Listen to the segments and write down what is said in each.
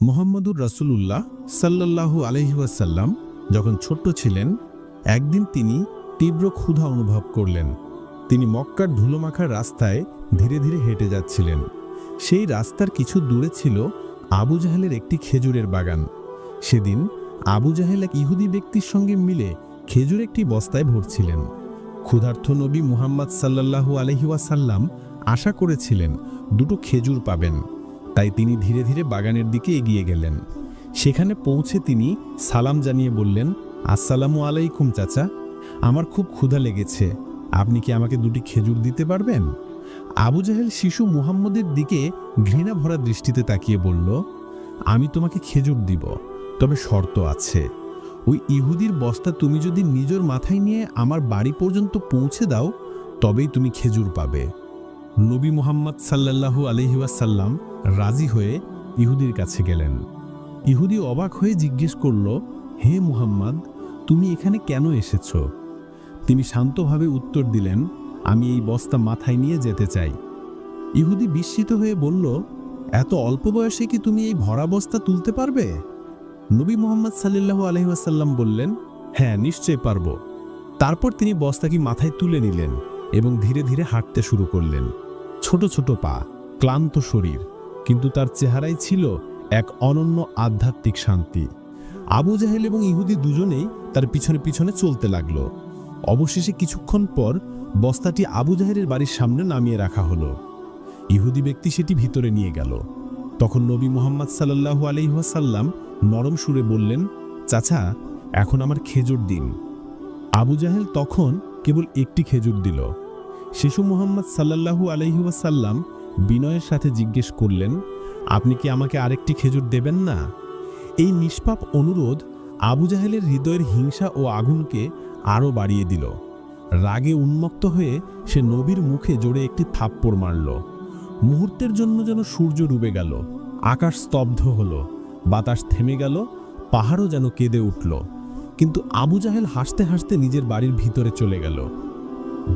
মোহাম্মদুর রাসূলুল্লাহ সাল্লাল্লাহু আলহিউসাল্লাম যখন ছোট্ট ছিলেন, একদিন তিনি তীব্র ক্ষুধা অনুভব করলেন। তিনি মক্কার ধুলোমাখার রাস্তায় ধীরে ধীরে হেঁটে যাচ্ছিলেন। সেই রাস্তার কিছু দূরে ছিল আবু জাহেলের একটি খেজুরের বাগান। সেদিন আবু জাহেল এক ইহুদি ব্যক্তির সঙ্গে মিলে খেজুর একটি বস্তায় ভরছিলেন। ক্ষুধার্থ নবী মুহাম্মদ সাল্লাল্লাহু আলহিউসাল্লাম আশা করেছিলেন, দুটো খেজুর পাবেন। তাই তিনি ধীরে ধীরে বাগানের দিকে এগিয়ে গেলেন। সেখানে পৌঁছে তিনি সালাম জানিয়ে বললেন, আসসালামু আলাইকুম চাচা, আমার খুব ক্ষুধা লেগেছে। আপনি কি আমাকে দুটি খেজুর দিতে পারবেন? আবু জাহেল শিশু মুহাম্মদের দিকে ঘৃণা ভরা দৃষ্টিতে তাকিয়ে বলল, আমি তোমাকে খেজুর দিব, তবে শর্ত আছে। ওই ইহুদির বস্তা তুমি যদি নিজের মাথায় নিয়ে আমার বাড়ি পর্যন্ত পৌঁছে দাও, তবেই তুমি খেজুর পাবে। নবী মোহাম্মদ সাল্লাল্লাহু আলহিউসাল্লাম রাজি হয়ে ইহুদির কাছে গেলেন। ইহুদি অবাক হয়ে জিজ্ঞেস করল, হে মুহাম্মদ, তুমি এখানে কেন এসেছ? তিনি শান্তভাবে উত্তর দিলেন, আমি এই বস্তা মাথায় নিয়ে যেতে চাই। ইহুদি বিস্মিত হয়ে বলল, এত অল্প বয়সে কি তুমি এই ভরা বস্তা তুলতে পারবে? নবী মোহাম্মদ সাল্লাল্লাহু আলহিহাসাল্লাম বললেন হ্যাঁ নিশ্চয় পারব। তারপর তিনি বস্তাটি মাথায় তুলে নিলেন এবং ধীরে ধীরে হাঁটতে শুরু করলেন। ছোট ছোট পা, ক্লান্ত শরীর, কিন্তু তার চেহারায় ছিল এক অনন্য আধ্যাত্মিক শান্তি। আবু জাহেল এবং ইহুদি দুজনেই তার পিছনে পিছনে চলতে লাগল। অবশেষে কিছুক্ষণ পর বস্তাটি আবু জাহেলের বাড়ির সামনে নামিয়ে রাখা হলো। ইহুদি ব্যক্তি সেটি ভিতরে নিয়ে গেল। তখন নবী মোহাম্মদ সাল্লাল্লাহু আলহিহাসাল্লাম নরম সুরে বললেন, চাচা, এখন আমার খেজুর দিন। আবু জাহেল তখন কেবল একটি খেজুর দিল। শিশু মোহাম্মদ সাল্লাল্লাহু আলহিহাসাল্লাম বিনয়ের সাথে জিজ্ঞেস করলেন, আপনি কি আমাকে আরেকটি খেজুর দেবেন না? এই নিষ্পাপ অনুরোধ আবু জাহেলের হৃদয়ের হিংসা ও আগুনকে আরও বাড়িয়ে দিল। রাগে উন্মত্ত হয়ে সে নবীর মুখে জোরে একটি থাপ্পড় মারল। মুহূর্তের জন্য যেন সূর্য ডুবে গেল, আকাশ স্তব্ধ হলো, বাতাস থেমে গেল, পাহাড়ও যেন কেঁদে উঠল। কিন্তু আবু জাহেল হাসতে হাসতে নিজের বাড়ির ভিতরে চলে গেল।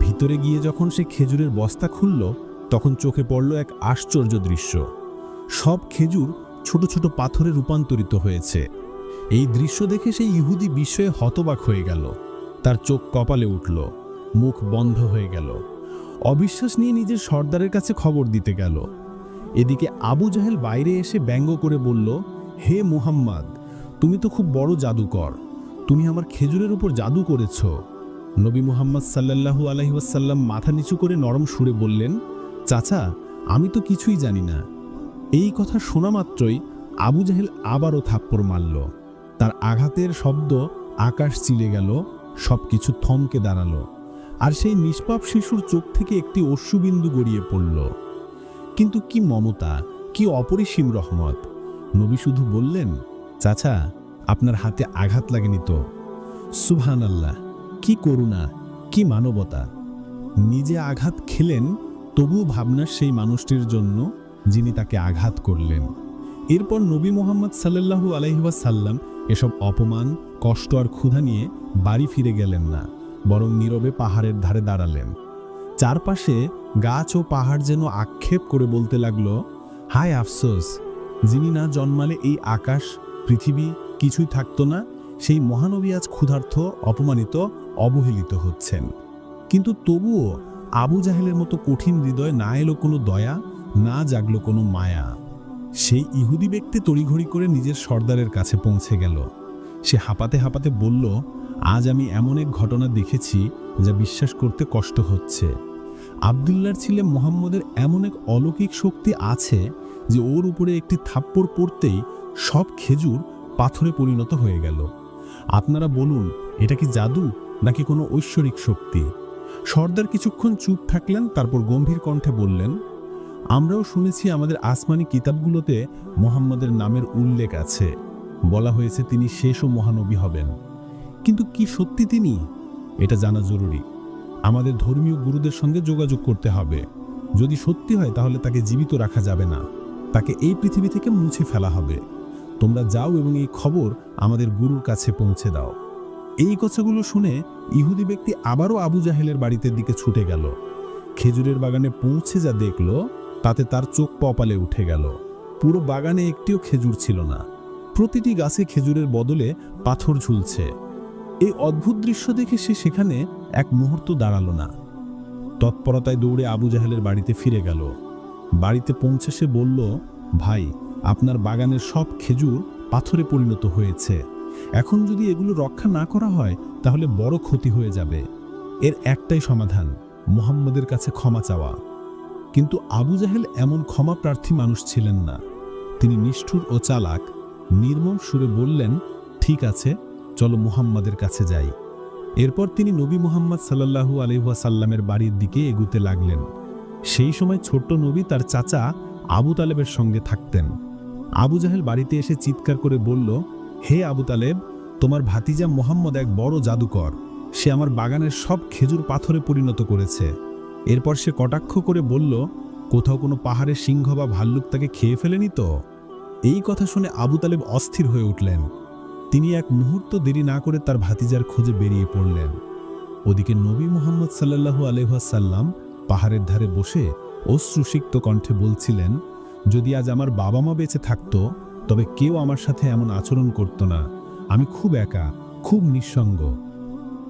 ভিতরে গিয়ে যখন সে খেজুরের বস্তা খুলল, তখন চোখে পড়ল এক আশ্চর্য দৃশ্য। সব খেজুর ছোট ছোট পাথরে রূপান্তরিত হয়েছে। এই দৃশ্য দেখে সেই ইহুদি বিস্ময়ে হতবাক হয়ে গেল। তার চোখ কপালে উঠল, মুখ বন্ধ হয়ে গেল। অবিশ্বাস নিয়ে নিজের সর্দারের কাছে খবর দিতে গেল। এদিকে আবু জাহেল বাইরে এসে ব্যঙ্গ করে বলল, হে মুহাম্মদ, তুমি তো খুব বড় জাদুকর। তুমি আমার খেজুরের উপর জাদু করেছ। নবী মুহাম্মদ সাল্লাল্লাহু আলহিউসাল্লাম মাথা নিচু করে নরম সুরে বললেন, চাচা, আমি তো কিছুই জানি না। এই কথা শোনা মাত্রই আবু জাহেল আবারও থাপ্পড় মারল। তার আঘাতের শব্দ আকাশ চিলে গেল সব কিছু থমকে দাঁড়াল, আর সেই নিষ্পাপ শিশুর চোখ থেকে একটি অশ্রুবিন্দু গড়িয়ে পড়ল। কিন্তু কি মমতা, কি অপরিসীম রহমত। নবী শুধু বললেন, চাচা, আপনার হাতে আঘাত লাগেনি তো? সুবহান আল্লাহ কি করুণা, কি মানবতা? নিজে আঘাত খেলেন, তবুও ভাবনার সেই মানুষটির জন্য যিনি তাকে আঘাত করলেন। এরপর নবী মোহাম্মদ সাল্লাল্লাহু আলহিহাসাল্লাম এসব অপমান, কষ্ট আর ক্ষুধা নিয়ে বাড়ি ফিরে গেলেন না, বরং নীরবে পাহাড়ের ধারে দাঁড়ালেন। চারপাশে গাছ ও পাহাড় যেন আক্ষেপ করে বলতে লাগল, হায় আফসোস, যিনি না জন্মালে এই আকাশ, পৃথিবী কিছুই থাকতো না, সেই মহানবী আজ ক্ষুধার্থ অপমানিত অবহেলিত হচ্ছেন। কিন্তু তবুও আবু জাহেলের মতো কঠিন হৃদয় না এলো কোনো দয়া, না জাগলো কোনো মায়া। সেই ইহুদি ব্যক্তি তড়িঘড়ি করে নিজের সর্দারের কাছে পৌঁছে গেল। সে হাঁপাতে হাঁপাতে বলল, আজ আমি এমন এক ঘটনা দেখেছি যা বিশ্বাস করতে কষ্ট হচ্ছে। আবদুল্লার ছেলে মোহাম্মদের এমন এক অলৌকিক শক্তি আছে যে ওর উপরে একটি থাপ্পড় পড়তেই সব খেজুর পাথরে পরিণত হয়ে গেল। আপনারা বলুন, এটা কি জাদু? নাকি কোনো ঐশ্বরিক শক্তি? সর্দার কিছুক্ষণ চুপ থাকলেন, তারপর গম্ভীর কণ্ঠে বললেন, আমরাও শুনেছি আমাদের আসমানি কিতাবগুলোতে মোহাম্মদের নামের উল্লেখ আছে। বলা হয়েছে তিনি শেষ ও মহানবী হবেন। কিন্তু কি সত্যি তিনি? এটা জানা জরুরি। আমাদের ধর্মীয় গুরুদের সঙ্গে যোগাযোগ করতে হবে। যদি সত্যি হয়, তাহলে তাকে জীবিত রাখা যাবে না। তাকে এই পৃথিবী থেকে মুছে ফেলা হবে। তোমরা যাও এবং এই খবর আমাদের গুরুর কাছে পৌঁছে দাও। এই কথাগুলো শুনে ইহুদি ব্যক্তি আবারও আবু জাহেলের বাড়িতে দিকে ছুটে গেল। খেজুরের বাগানে পৌঁছে যা দেখল, তাতে তার চোখ কপালে উঠে গেল। পুরো বাগানে একটিও খেজুর ছিল না। প্রতিটি গাছে খেজুরের বদলে পাথর ঝুলছে। এই অদ্ভুত দৃশ্য দেখে সে সেখানে এক মুহূর্ত দাঁড়াল না। তৎপরতায় দৌড়ে আবু জাহেলের বাড়িতে ফিরে গেল। বাড়িতে পৌঁছে সে বলল, ভাই, আপনার বাগানের সব খেজুর পাথরে পরিণত হয়েছে। এখন যদি এগুলো রক্ষা না করা হয়, তাহলে বড় ক্ষতি হয়ে যাবে। এর একটাই সমাধান, মোহাম্মদের কাছে ক্ষমা চাওয়া। কিন্তু আবু জাহেল এমন ক্ষমা প্রার্থী মানুষ ছিলেন না। তিনি নিষ্ঠুর ও চালাক, নির্মম সুরে বললেন, ঠিক আছে, চলো মুহাম্মাদের কাছে যাই। এরপর তিনি নবী মুহাম্মদ সাল্লাল্লাহু আলহাসাল্লামের বাড়ির দিকে এগুতে লাগলেন। সেই সময় ছোট্ট নবী তার চাচা আবু তালেবের সঙ্গে থাকতেন। আবু জাহেল বাড়িতে এসে চিৎকার করে বলল হে আবু তালেব, তোমার ভাতিজা মোহাম্মদ এক বড় জাদুকর। সে আমার বাগানের সব খেজুর পাথরে পরিণত করেছে। এরপর সে কটাক্ষ করে বলল, কোথাও কোনো পাহাড়ের সিংহ বা ভাল্লুক তাকে খেয়ে ফেলেনি তো? এই কথা শুনে আবু তালেব অস্থির হয়ে উঠলেন। তিনি এক মুহূর্ত দেরি না করে তার ভাতিজার খোঁজে বেরিয়ে পড়লেন। ওদিকে নবী মোহাম্মদ সাল্লাল্লাহু আলহাসাল্লাম পাহাড়ের ধারে বসে অশ্রুসিক্ত কণ্ঠে বলছিলেন, যদি আজ আমার বাবা মা বেঁচে থাকতো তবে কেউ আমার সাথে এমন আচরণ করত না। আমি খুব একা, খুব নিঃসঙ্গ।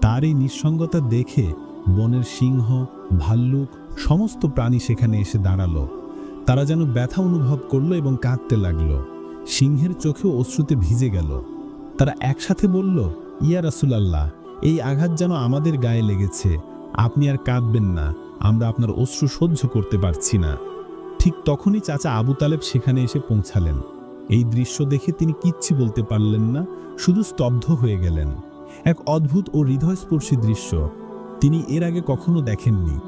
তার এই নিঃসঙ্গতা দেখে বনের সিংহ, ভাল্লুক, সমস্ত প্রাণী সেখানে এসে দাঁড়াল। তারা যেন ব্যথা অনুভব করল এবং কাঁদতে লাগল। সিংহের চোখেও অশ্রুতে ভিজে গেল। তারা একসাথে বলল, ইয়া রাসুলাল্লাহ, এই আঘাত যেন আমাদের গায়ে লেগেছে। আপনি আর কাঁদবেন না, আমরা আপনার অশ্রু সহ্য করতে পারছি না। ঠিক তখনই চাচা আবু তালেব সেখানে এসে পৌঁছালেন। এই দৃশ্য দেখে তিনি কিচ্ছি বলতে পারলেন না, শুধু স্তব্ধ হয়ে গেলেন। এক অদ্ভুত ও হৃদয়স্পর্শী দৃশ্য। তিনি এর আগে কখনো দেখেননি।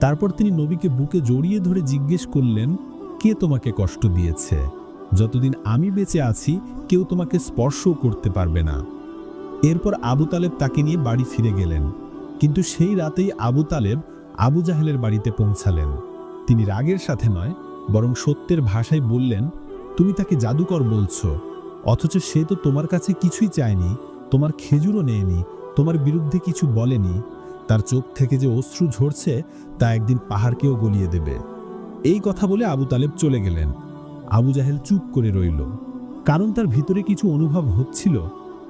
তারপর তিনি নবীকে বুকে জড়িয়ে ধরে জিজ্ঞেস করলেন, কে তোমাকে কষ্ট দিয়েছে? যতদিন আমি বেঁচে আছি, কেউ তোমাকে স্পর্শও করতে পারবে না। এরপর আবু তালেব তাকে নিয়ে বাড়ি ফিরে গেলেন। কিন্তু সেই রাতেই আবু তালেব আবু জাহেলের বাড়িতে পৌঁছালেন। তিনি রাগের সাথে নয়, বরং সত্যের ভাষায় বললেন তুমি তাকে জাদুকর বলছো। অথচ সে তো তোমার কাছে কিছুই চায়নি, তোমার খেজুরও নেয়নি, তোমার বিরুদ্ধে কিছু বলেনি। তার চোখ থেকে যে অশ্রু ঝরছে, তা একদিন পাহাড়কেও গলিয়ে দেবে। এই কথা বলে আবু তালেব চলে গেলেন। আবু জাহেল চুপ করে রইল। কারণ তার ভিতরে কিছু অনুভব হচ্ছিল,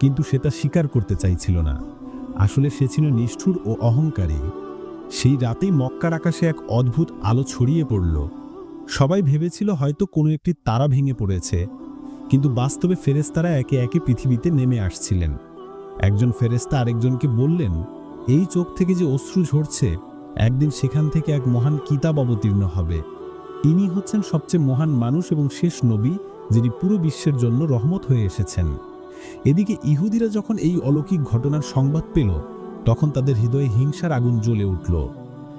কিন্তু সে তা স্বীকার করতে চাইছিল না। আসলে সে ছিল নিষ্ঠুর ও অহংকারী। সেই রাতেই মক্কার আকাশে এক অদ্ভুত আলো ছড়িয়ে পড়ল। সবাই ভেবেছিল হয়তো কোনো একটি তারা ভেঙে পড়েছে, কিন্তু বাস্তবে ফেরেস্তারা একে একে পৃথিবীতে নেমে আসছিলেন। একজন ফেরেস্তা আরেকজনকে বললেন, এই চোখ থেকে যে অশ্রু ঝরছে, একদিন সেখান থেকে এক মহান কিতাব অবতীর্ণ হবে। তিনি হচ্ছেন সবচেয়ে মহান মানুষ এবং শেষ নবী, যিনি পুরো বিশ্বের জন্য রহমত হয়ে এসেছেন। এদিকে ইহুদিরা যখন এই অলৌকিক ঘটনার সংবাদ পেল, তখন তাদের হৃদয়ে হিংসার আগুন জ্বলে উঠল।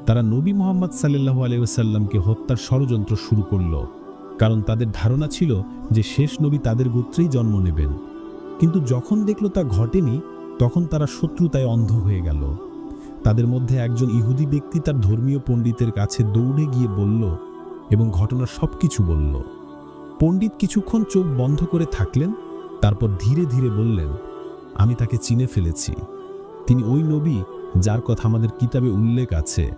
তারা নবী মোহাম্মদ সাল্লাহ আলাইসাল্লামকে হত্যার ষড়যন্ত্র শুরু করল। কারণ তাদের ধারণা ছিল যে শেষ নবী তাদের গোত্রেই জন্ম নেবেন। কিন্তু যখন দেখল তা ঘটেনি, তখন তারা শত্রুতায় অন্ধ হয়ে গেল। তাদের মধ্যে একজন ইহুদি ব্যক্তি তার ধর্মীয় পণ্ডিতের কাছে দৌড়ে গিয়ে বলল এবং ঘটনার সব কিছু বলল। পণ্ডিত কিছুক্ষণ চোখ বন্ধ করে থাকলেন, তারপর ধীরে ধীরে বললেন, আমি তাকে চিনে ফেলেছি। তিনি ওই নবী যার কথা আমাদের কিতাবে উল্লেখ আছে।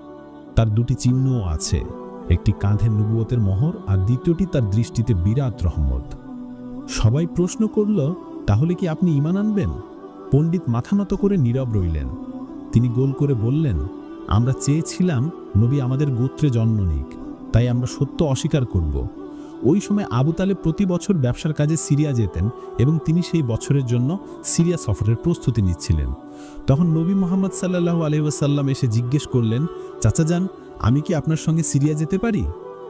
তার দুটি চিহ্নও আছে, একটি কাঁধে নবুয়তের মোহর আর দ্বিতীয়টি তার দৃষ্টিতে বিরাট রহমত। সবাই প্রশ্ন করল, তাহলে কি আপনি ইমান আনবেন? পণ্ডিত মাথা নত করে নীরব রইলেন। তিনি গোল করে বললেন, আমরা চেয়েছিলাম নবী আমাদের গোত্রে জন্ম নিক, তাই আমরা সত্য অস্বীকার করব। ওই সময় আবু তালেব প্রতি বছর ব্যবসার কাজে সিরিয়া যেতেন এবং তিনি সেই বছরের জন্য সিরিয়া সফরের প্রস্তুতি নিচ্ছিলেন। তখন নবী মোহাম্মদ সাল্লাহু আলহিউসাল্লাম এসে জিজ্ঞেস করলেন, চাচা যান, আমি কি আপনার সঙ্গে সিরিয়া যেতে পারি?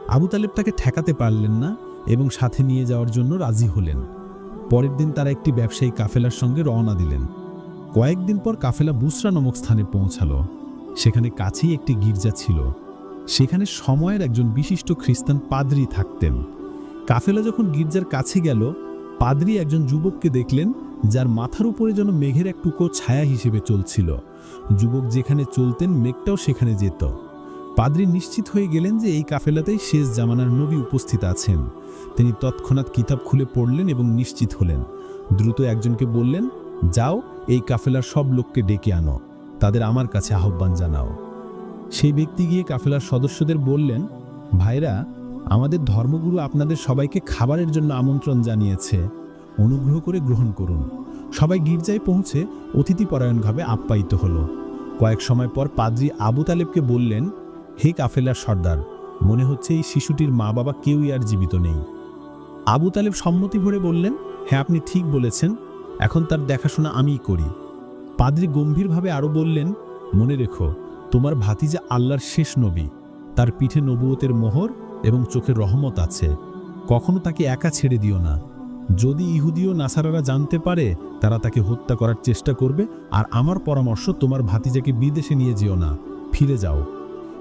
আবু তালেব তাকে ঠেকাতে পারলেন না এবং সাথে নিয়ে যাওয়ার জন্য রাজি হলেন। পরের দিন তারা একটি ব্যবসায়ী কাফেলার সঙ্গে রওনা দিলেন। কয়েকদিন পর কাফেলা বুসরা নামক স্থানে পৌঁছালো। সেখানে কাছেই একটি গির্জা ছিল। সেখানে সময়ের একজন বিশিষ্ট খ্রিস্টান পাদ্রি থাকতেন। কাফেলা যখন গির্জার কাছে গেল, পাদ্রি একজন যুবককে দেখলেন, যার মাথার উপরে যেন মেঘের এক টুকো ছায়া হিসেবে চলছিল। যুবক যেখানে চলতেন, মেঘটাও সেখানে যেত। পাদ্রি নিশ্চিত হয়ে গেলেন যে এই কাফেলাতেই শেষ জামানার নবী উপস্থিত আছেন। তিনি তৎক্ষণাৎ কিতাব খুলে পড়লেন এবং নিশ্চিত হলেন। দ্রুত একজনকে বললেন, যাও, এই কাফেলার সব লোককে ডেকে আনো। তাদের আমার কাছে আহ্বান জানাও। সেই ব্যক্তি গিয়ে কাফেলার সদস্যদের বললেন, ভাইরা আমাদের ধর্মগুরু আপনাদের সবাইকে খাবারের জন্য আমন্ত্রণ জানিয়েছে। অনুগ্রহ করে গ্রহণ করুন। সবাই গির্জায় পৌঁছে অতিথিপরায়ণভাবে আপ্যায়িত হলো। কয়েক সময় পর পাদ্রি আবু তালেবকে বললেন, হে কাফেলার সর্দার, মনে হচ্ছে এই শিশুটির মা বাবা কেউই আর জীবিত নেই। আবু তালেব সম্মতি ভরে বললেন হ্যাঁ আপনি ঠিক বলেছেন, এখন তার দেখাশোনা আমিই করি। পাদ্রি গম্ভীরভাবে আরও বললেন, মনে রেখো, তোমার ভাতিজা আল্লাহর শেষ নবী। তার পিঠে নবুয়তের মোহর এবং চোখে রহমত আছে। কখনো তাকে একা ছেড়ে দিও না। যদি ইহুদি ও নাসারারা জানতে পারে, তারা তাকে হত্যা করার চেষ্টা করবে, আর আমার পরামর্শ তোমার ভাতিজাকে বিদেশে নিয়ে যেও না। ফিরে যাও।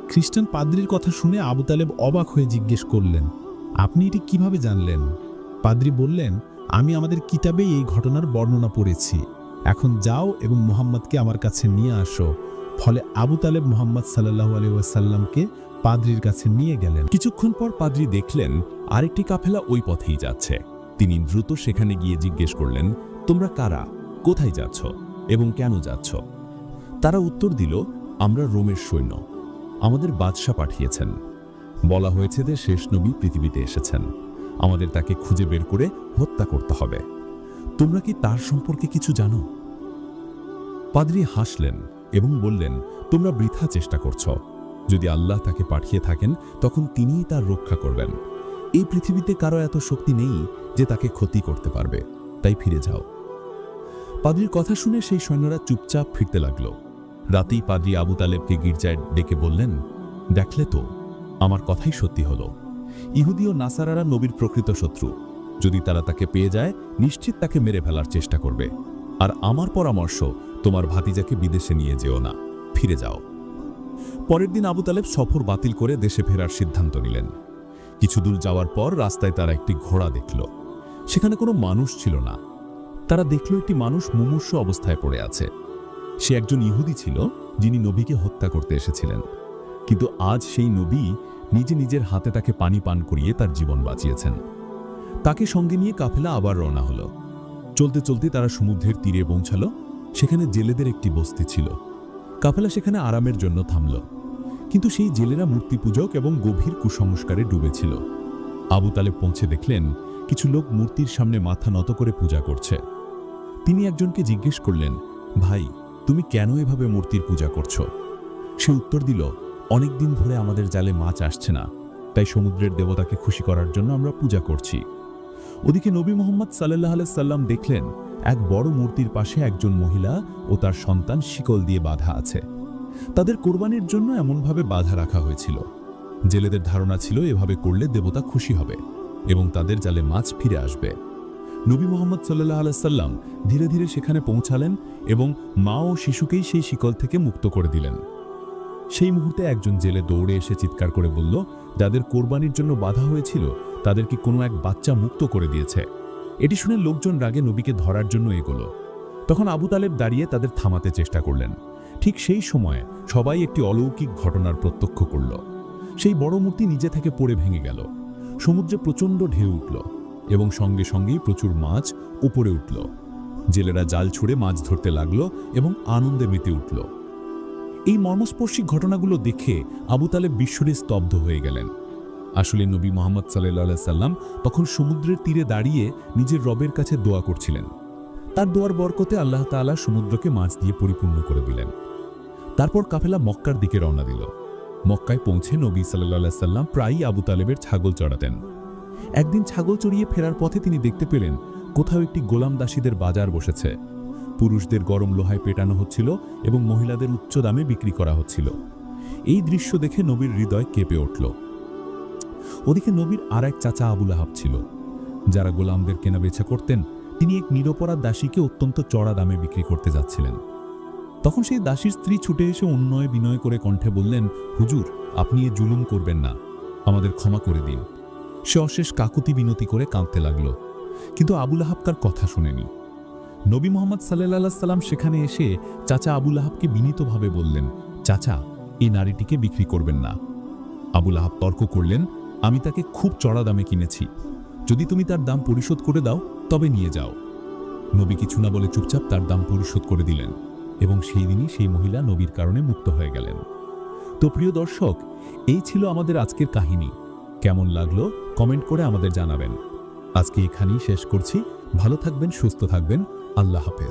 খ্রিস্টান পাদ্রির কথা শুনে আবু তালেব অবাক হয়ে জিজ্ঞেস করলেন, আপনি এটি কীভাবে জানলেন? পাদ্রি বললেন, আমি আমাদের কিতাবেই এই ঘটনার বর্ণনা পড়েছি। এখন যাও এবং মোহাম্মদকে আমার কাছে নিয়ে আসো। ফলে আবু তালেব মোহাম্মদ সাল্লাহ আলিউসাল্লামকে পাদ্রির কাছে নিয়ে গেলেন। কিছুক্ষণ পর পাদ্রী দেখলেন, আরেকটি কাফেলা ওই পথেই যাচ্ছে। তিনি দ্রুত সেখানে গিয়ে জিজ্ঞেস করলেন, তোমরা কারা? কোথায় যাচ্ছ? এবং কেন যাচ্ছ? তারা উত্তর দিল, আমরা রোমের সৈন্য। আমাদের বাদশাহ পাঠিয়েছেন। বলা হয়েছে যে শেষ নবী পৃথিবীতে এসেছেন। আমাদের তাকে খুঁজে বের করে হত্যা করতে হবে। তোমরা কি তার সম্পর্কে কিছু জানো? পাদ্রী হাসলেন এবং বললেন, তোমরা বৃথা চেষ্টা করছ। যদি আল্লাহ তাকে পাঠিয়ে থাকেন, তখন তিনিই তার রক্ষা করবেন। এই পৃথিবীতে কারও এত শক্তি নেই যে তাকে ক্ষতি করতে পারবে। তাই ফিরে যাও। পাদ্রির কথা শুনে সেই সৈন্যরা চুপচাপ ফিরতে লাগল। রাতেই পাদ্রি আবু তালেবকে গির্জায় ডেকে বললেন, দেখলে তো, আমার কথাই সত্যি হলো। ইহুদি ও নাসারারা নবীর প্রকৃত শত্রু। যদি তারা তাকে পেয়ে যায়, নিশ্চিত তাকে মেরে ফেলার চেষ্টা করবে। আর আমার পরামর্শ, তোমার ভাতিজাকে বিদেশে নিয়ে যেও না। ফিরে যাও। পরের দিন আবু তালেব সফর বাতিল করে দেশে ফেরার সিদ্ধান্ত নিলেন। কিছু দূর যাওয়ার পর রাস্তায় তারা একটি ঘোড়া দেখল। সেখানে কোনো মানুষ ছিল না। তারা দেখল একটি মানুষ মুমূর্ষ অবস্থায় পড়ে আছে। সে একজন ইহুদি ছিল, যিনি নবীকে হত্যা করতে এসেছিলেন। কিন্তু আজ সেই নবী নিজে নিজের হাতে তাকে পানি পান করিয়ে তার জীবন বাঁচিয়েছেন। তাকে সঙ্গে নিয়ে কাফেলা আবার রওনা হলো। চলতে চলতে তারা সমুদ্রের তীরে পৌঁছালো। সেখানে জেলেদের একটি বস্তি ছিল। কাফেলা সেখানে আরামের জন্য থামল। কিন্তু সেই জেলেরা মূর্তি পূজক এবং গভীর কুসংস্কারে ডুবেছিল। আবু তালেব পৌঁছে দেখলেন, কিছু লোক মূর্তির সামনে মাথা নত করে পূজা করছে। তিনি একজনকে জিজ্ঞেস করলেন, ভাই, তুমি কেন এভাবে মূর্তির পূজা করছ? সে উত্তর দিল অনেক দিন ধরে আমাদের জালে মাছ আসছে না, তাই সমুদ্রের দেবতাকে খুশি করার জন্য আমরা পূজা করছি। ওদিকে নবী মোহাম্মদ সাল্লাহ সাল্লাম দেখলেন, এক বড় মূর্তির পাশে একজন মহিলা ও তার সন্তান শিকল দিয়ে বাধা আছে। তাদের কোরবানির জন্য এমনভাবে বাধা রাখা হয়েছিল। জেলেদের ধারণা ছিল এভাবে করলে দেবতা খুশি হবে এবং তাদের জালে মাছ ফিরে আসবে। নবী মোহাম্মদ সাল্লাহ আলাইসাল্লাম ধীরে ধীরে সেখানে পৌঁছালেন এবং মা ও শিশুকেই সেই শিকল থেকে মুক্ত করে দিলেন। সেই মুহূর্তে একজন জেলে দৌড়ে এসে চিৎকার করে বলল, যাদের কোরবানির জন্য বাধা হয়েছিল তাদেরকে কোনো এক বাচ্চা মুক্ত করে দিয়েছে? এটি শুনে লোকজন রাগে নবীকে ধরার জন্য এগোলো। তখন আবু তালেব দাঁড়িয়ে তাদের থামাতে চেষ্টা করলেন। ঠিক সেই সময়ে সবাই একটি অলৌকিক ঘটনার প্রত্যক্ষ করল। সেই বড় মূর্তি নিজে থেকে পড়ে ভেঙে গেল। সমুদ্রে প্রচণ্ড ঢেউ উঠল এবং সঙ্গে সঙ্গেই প্রচুর মাছ উপরে উঠল। জেলেরা জাল ছুড়ে মাছ ধরতে লাগল এবং আনন্দে মেতে উঠল। এই মর্মস্পর্শী ঘটনাগুলো দেখে আবু তালেব বিশ্বরে স্তব্ধ হয়ে গেলেন। আসলে নবী মোহাম্মদ সাল্লাহ সাল্লাম তখন সমুদ্রের তীরে দাঁড়িয়ে নিজের রবের কাছে দোয়া করছিলেন। তার দোয়ার বরকতে আল্লাহ তাআলা সমুদ্রকে মাছ দিয়ে পরিপূর্ণ করে দিলেন। তারপর কাফেলা মক্কার দিকে রওনা দিল। মক্কায় পৌঁছে নবী সাল্লাহ সাল্লাম প্রায়ই আবু তালেবের ছাগল চড়াতেন। একদিন ছাগল চড়িয়ে ফেরার পথে তিনি দেখতে পেলেন, কোথাও একটি গোলাম দাসীদের বাজার বসেছে। পুরুষদের গরম লোহায় পেটানো হচ্ছিল এবং মহিলাদের উচ্চ দামে বিক্রি করা হচ্ছিল। এই দৃশ্য দেখে নবীর হৃদয় কেঁপে উঠল। ওদিকে নবীর আর এক চাচা আবুল আহাব ছিল। যারা গোলামদের কেনাবেচা করতেন, তিনি এক নিরপরাধ দাসীকে অত্যন্ত চড়া দামে বিক্রি করতে যাচ্ছিলেন। তখন সেই দাসীর স্ত্রী ছুটে এসে উন্নয় বিনয় করে কণ্ঠে বললেন, হুজুর, আপনি এ জুলুম করবেন না। আমাদের ক্ষমা করে দিন। সে অশেষ কাকুতি বিনতি করে কাঁদতে লাগল। কিন্তু আবুল আহাবকার কথা শুনেনি। নবী মোহাম্মদ সাল্লাহ সাল্লাম সেখানে এসে চাচা আবুল আহাবকে বিনীতভাবে বললেন, চাচা, এই নারীটিকে বিক্রি করবেন না। আবুল আহাব তর্ক করলেন, আমি তাকে খুব চড়া দামে কিনেছি। যদি তুমি তার দাম পরিশোধ করে দাও, তবে নিয়ে যাও। নবী কিছু না বলে চুপচাপ তার দাম পরিশোধ করে দিলেন। এবং সেই দিনই সেই মহিলা নবীর কারণে মুক্ত হয়ে গেলেন। তো প্রিয় দর্শক, এই ছিল আমাদের আজকের কাহিনী। কেমন লাগল কমেন্ট করে আমাদের জানাবেন। আজকে এখানেই শেষ করছি। ভালো থাকবেন, সুস্থ থাকবেন। আল্লাহ হাফেজ।